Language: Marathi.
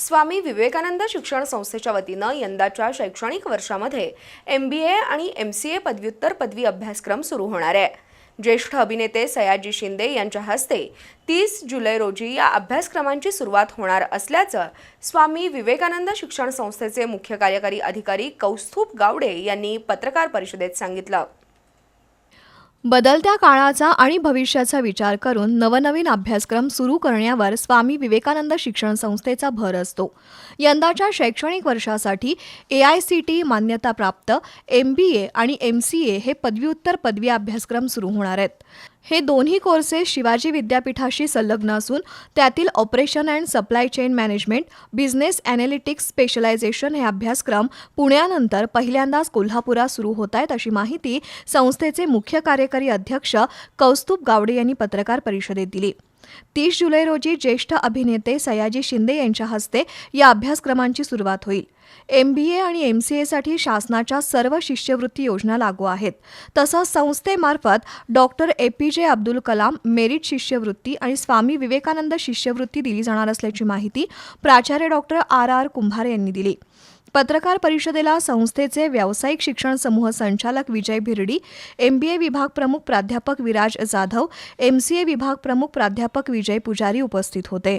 स्वामी विवेकानंद शिक्षण संस्थेच्या वतीनं यंदाच्या शैक्षणिक वर्षामध्ये एम बी ए आणि एम सी ए पदव्युत्तर पदवी अभ्यासक्रम सुरू होणार आहे. ज्येष्ठ अभिनेते सयाजी शिंदे यांच्या हस्ते तीस जुलै रोजी या अभ्यासक्रमांची सुरुवात होणार असल्याचं स्वामी विवेकानंद शिक्षण संस्थेचे मुख्य कार्यकारी अधिकारी कौस्तुभ गावडे यांनी पत्रकार परिषदेत सांगितलं. बदलत्या काळाचा आणि भविष्याचा विचार करून नवनवीन अभ्यासक्रम सुरू करण्यावर स्वामी विवेकानंद शिक्षण संस्थेचा भर असतो. यंदाच्या शैक्षणिक वर्षासाठी ए आय सी टी मान्यताप्राप्त एम बी ए आणि एम सी ए हे पदव्युत्तर पदवी अभ्यासक्रम सुरू होणार आहेत. हे दोन्ही कोर्सेस शिवाजी विद्यापीठाशी संलग्न असून त्यातील operation and supply chain management business analytics specialisation हे अभ्यासक्रम पुण्यानंतर पहिल्यांदाच कोल्हापुरात सुरू होत आहेत अशी माहिती संस्थेचे मुख्य कार्यकारी अध्यक्ष कौस्तुभ गावडे यांनी पत्रकार परिषदेत दिली. तीस जुलै रोजी ज्येष्ठ अभिनेते सयाजी शिंदे यांच्या हस्ते या अभ्यासक्रमांची सुरुवात होईल. एम बी ए आणि एम सी एसाठी शासनाच्या सर्व शिष्यवृत्ती योजना लागू आहेत. तसंच संस्थेमार्फत डॉक्टर ए पी जे अब्दुल कलाम मेरिट शिष्यवृत्ती आणि स्वामी विवेकानंद शिष्यवृत्ती दिली जाणार असल्याची माहिती प्राचार्य डॉक्टर आर आर कुंभार यांनी दिली. पत्रकार परिषदेला संस्थेचे व्यावसायिक शिक्षण समूह संचालक विजय भिरडी एम बी ए विभाग प्रमुख प्राध्यापक Viraj Jadhav M C A विभाग प्रमुख प्राध्यापक विजय पुजारी उपस्थित होते.